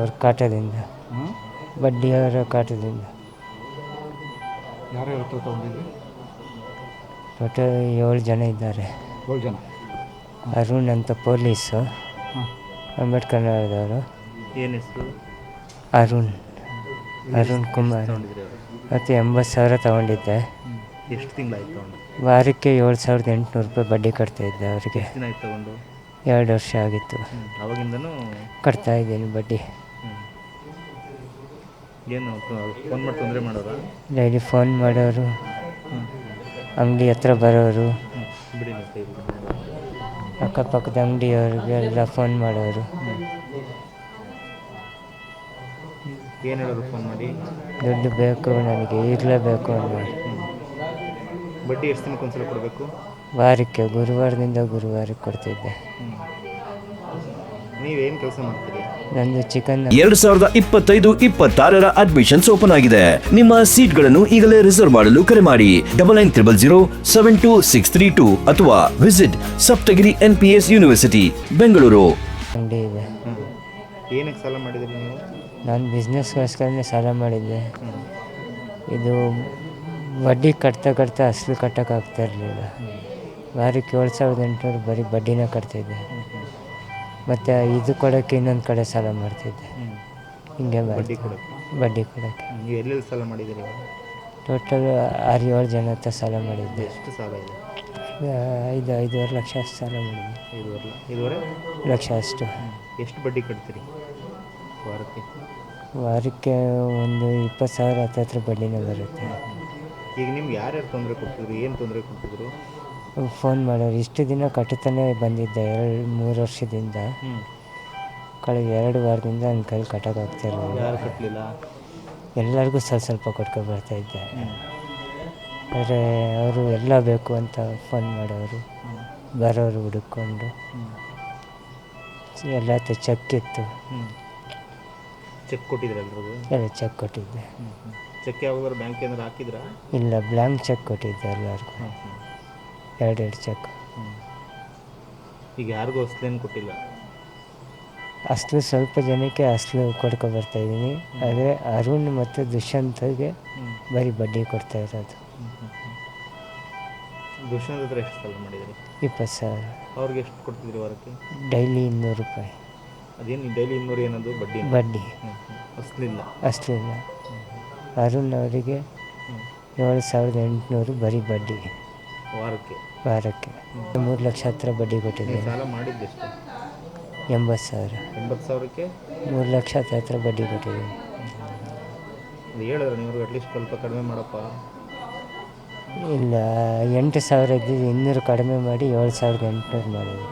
ಅವ್ರ ಕಾಟದಿಂದ. ಬಡ್ಡಿ ಬಡ್ಡಿಯವರ ಕಾಟದಿಂದ. ತೊಗೊಂಡಿದ್ರಿ? ಟೋಟಲ್ ಏಳು ಜನ ಇದ್ದಾರೆ. ಏಳು ಜನ? ಅರುಣ್ ಅಂತ ಪೊಲೀಸು. ಅಂಬೇಡ್ಕರ್ ನಗರದವರು ಏನು ಹೆಸರು? ಅರುಣ್. ಅರುಣ್ ಕುಮಾರ್. ಮತ್ತು ಎಂಬತ್ತು ಸಾವಿರ ತಗೊಂಡಿದ್ದೆ. ಎಷ್ಟು ತಿಂಗಳಾಯ್ತು ತೊಗೊಂಡು? ವಾರಕ್ಕೆ ಏಳು ಸಾವಿರದ ಎಂಟುನೂರು ರೂಪಾಯಿ ಬಡ್ಡಿ ಅವರಿಗೆ. ದಿನ ಆಯ್ತು ತೊಗೊಂಡು? ಎರಡು ವರ್ಷ ಆಗಿತ್ತು. ಅವಾಗಿಂದನೂ ಕಟ್ತಾ ಇದ್ದೀನಿ ಬಡ್ಡಿ. ಏನು ಫೋನ್ ಮಾಡಿ ತೊಂದರೆ ಮಾಡೋರಾ ಡೈಲಿ ಫೋನ್ ಮಾಡೋರು ಅಂಗಡಿ ಹತ್ರ ಬರೋರು ಅಕ್ಕಪಕ್ಕದ ಬಿಡಿ ಎಲ್ಲ ಅಕ್ಕಪಕ್ಕದ ಅಂಗಡಿಯವ್ರಿಗೆಲ್ಲ ಫೋನ್ ಮಾಡೋರು ಏನು ಹೇಳೋರು ಫೋನ್ ಮಾಡಿ? ದುಡ್ಡು ಬೇಕು ನನಗೆ ಈಗಲೇ ಬೇಕು ಅನ್ನೋರು ಬಡ್ಡಿ ಎಷ್ಟು ದಿನಕ್ಕೆ ಒಂದ್ಸಲ ಕೊಡಬೇಕು? ವಾರಕ್ಕೆ ಗುರುವಾರದಿಂದ ಗುರುವಾರಕ್ಕೆ ಕೊಡ್ತಿದ್ದೆ. ನೀವೇನು ಕೆಲಸ ಮಾಡ್ತೀರಿ? ನಂದು ಚಿಕನ್ ಎರಡು ಸಾವಿರದ ಇಪ್ಪತ್ತೈದು ಇಪ್ಪತ್ತಾರರ ಅಡ್ಮಿಷನ್ಸ್ ಓಪನ್ ಆಗಿದೆ. ನಿಮ್ಮ ಸೀಟ್ಗಳನ್ನು ಈಗಲೇ ರಿಸರ್ವ್ ಮಾಡಲು ಕರೆ ಮಾಡಿ. Double nine triple zero seven two six three two ಅಥವಾ visit Saptagiri N P S university Bengaluru. ಅಂಗಡಿ ಇದೆ. ಏನಕ್ಕೆ ಸಾಲ ಮಾಡಿದ್ರಿ ನೀವು? ನಾನು ಬಿಸ್ನೆಸ್ಗೋಸ್ಕರನೇ ಸಾಲ ಮಾಡಿದ್ದೆ. ಇದು ಬಡ್ಡಿ ಕಟ್ತಾ ಕಟ್ತಾ ಅಸಲು ಕಟ್ಟೋಕ್ಕಾಗ್ತಾ ಇರಲಿಲ್ಲ. ವಾರಕ್ಕೆ ಏಳು ಸಾವಿರದ ಎಂಟುನೂರು ಬರೀ ಬಡ್ಡಿನ ಕಟ್ತಿದ್ದೆ ಮತ್ತು ಇದು ಕೊಡೋಕ್ಕೆ ಇನ್ನೊಂದು ಕಡೆ ಸಾಲ ಮಾಡ್ತಿದ್ದೆ. ಹಿಂಗೆ ಬಡ್ಡಿ ಕೊಡಕ್ಕೆ ಕೊಡೋಕ್ಕೆ ಬಡ್ಡಿ ಕೊಡೋಕ್ಕೆ ನೀವು ಎಲ್ಲೆಲ್ಲಿ ಸಾಲ ಮಾಡಿದ್ದೀರಿ ಟೋಟಲ್ ಆರು ಏಳು ಜನ ಹತ್ರ ಸಾಲ ಮಾಡಿದ್ದೆ. ಎಷ್ಟು ಸಾಲ ಇದೆ? ಐದು ಐದೂವರೆ ಲಕ್ಷ ಅಷ್ಟು ಸಾಲ ಮಾಡಿದ್ದೆ. ಐದುವರೆ ಐದೂವರೆ? ಲಕ್ಷ ಅಷ್ಟು. ಎಷ್ಟು ಬಡ್ಡಿ ಕಟ್ತೀರಿ ವಾರಕ್ಕೆ? ವಾರಕ್ಕೆ ಒಂದು ಇಪ್ಪತ್ತು ಸಾವಿರ ಹತ್ತತ್ರ ಬಡ್ಡಿನೇ ಬರುತ್ತೆ. ಈಗ ನಿಮ್ಗೆ ಯಾರ್ಯಾರು ತೊಂದರೆ ಕೊಡ್ತಿದ್ರು ಏನು ತೊಂದರೆ ಕೊಡ್ತಿದ್ರು? ಫೋನ್ ಮಾಡೋರು. ಇಷ್ಟು ದಿನ ಕಟ್ಟುತ್ತಾನೆ ಬಂದಿದ್ದೆ ಎರಡು ಮೂರು ವರ್ಷದಿಂದ. ಕಳೆದ ಎರಡು ವಾರದಿಂದ ನನ್ನ ಕೈಲಿ ಕಟ್ಟೋಕ್ಕಾಗ್ತಾ ಇರಲಿಲ್ಲ ಯಾರು ಕಟ್ಟಲಿಲ್ಲ ಎಲ್ಲರಿಗೂ ಸ್ವಲ್ಪ ಸ್ವಲ್ಪ ಕೊಟ್ಕೊ ಬರ್ತಾ ಇದ್ದೆ. ಹ್ಞೂ ಆದರೆ ಅವರು ಎಲ್ಲ ಬೇಕು ಅಂತ ಫೋನ್ ಮಾಡೋರು ಬರೋರು ಹುಡುಕೊಂಡು ಎಲ್ಲ ಹತ್ರ ಚೆಕ್ ಇತ್ತು. ಚೆಕ್ ಕೊಟ್ಟಿದ್ರೆ ಎಲ್ರಿಗೂ? ಎಲ್ಲ ಚೆಕ್ ಕೊಟ್ಟಿದ್ದೆ. ಚೆಕ್ ಯಾವಾಗ ಬ್ಯಾಂಕ್ ಏನಾದ್ರು ಹಾಕಿದ್ರಾ? ಇಲ್ಲ ಬ್ಲ್ಯಾಂಕ್ ಚೆಕ್ ಕೊಟ್ಟಿದ್ದೆ ಎಲ್ಲರಿಗೂ. ಎರಡೆರಡು ಚೆಕ್. ಈಗ ಯಾರಿಗೂ ಅಸ್ಲೇನು ಕೊಟ್ಟಿಲ್ಲ? ಅಸ್ಲು ಸ್ವಲ್ಪ ಜನಕ್ಕೆ ಅಸ್ಲು ಕೊಡ್ಕೊ ಬರ್ತಾ ಇದ್ದೀನಿ. ಆದರೆ ಅರುಣ್ ಮತ್ತು ದುಷ್ಯಂತ್ಗೆ ಬರೀ ಬಡ್ಡಿ ಕೊಡ್ತಾ ಇರೋದು. ದುಷ್ಯಂತ್ ಹತ್ರ ಎಷ್ಟು ಸಾಲ ಮಾಡಿದ್ರಿ? ಇಪ್ಪತ್ತು ಸಾವಿರ. ಅವ್ರಿಗೆ ಎಷ್ಟು ಕೊಡ್ತಿದ್ರಿ ವಾರಕ್ಕೆ? ಡೈಲಿ ಇನ್ನೂರು ರೂಪಾಯಿ. ಅದೇನು ಡೈಲಿ ಇನ್ನೂರು ಏನದು? ಬಡ್ಡಿ ಬಡ್ಡಿ. ಅಸ್ಲಿಲ್ಲ ಅಸ್ಲಿಲ್ಲ ಅರುಣ್ ಅವರಿಗೆ ಏಳು ಸಾವಿರದ ಎಂಟುನೂರು ಬರೀ ಬಡ್ಡಿ. ವಾರಕ್ಕೆ? ವಾರಕ್ಕೆ. ಮೂರು ಲಕ್ಷ ಹತ್ರ ಬಡ್ಡಿ ಕೊಟ್ಟಿದ್ದೀನಿ. ಸಾಲ ಮಾಡಿದ್ದೆಷ್ಟು ಎಂಬತ್ತು ಸಾವಿರ. ಎಂಬತ್ತು ಸಾವಿರಕ್ಕೆ? ಮೂರು ಲಕ್ಷ ಹತ್ರ ಹತ್ರ ಬಡ್ಡಿ ಕೊಟ್ಟಿದ್ದೀನಿ. ಹೇಳಿದ್ರೆ ನೀವು ಅಟ್ಲೀಸ್ಟ್ ಸ್ವಲ್ಪ ಕಡಿಮೆ ಮಾಡಪ್ಪ. ಇಲ್ಲ ಎಂಟು ಸಾವಿರ ಇದ್ದಿದ್ದು ಇನ್ನೂರು ಕಡಿಮೆ ಮಾಡಿ ಏಳು ಸಾವಿರದ ಎಂಟುನೂರು ಮಾಡಿದ್ವಿ.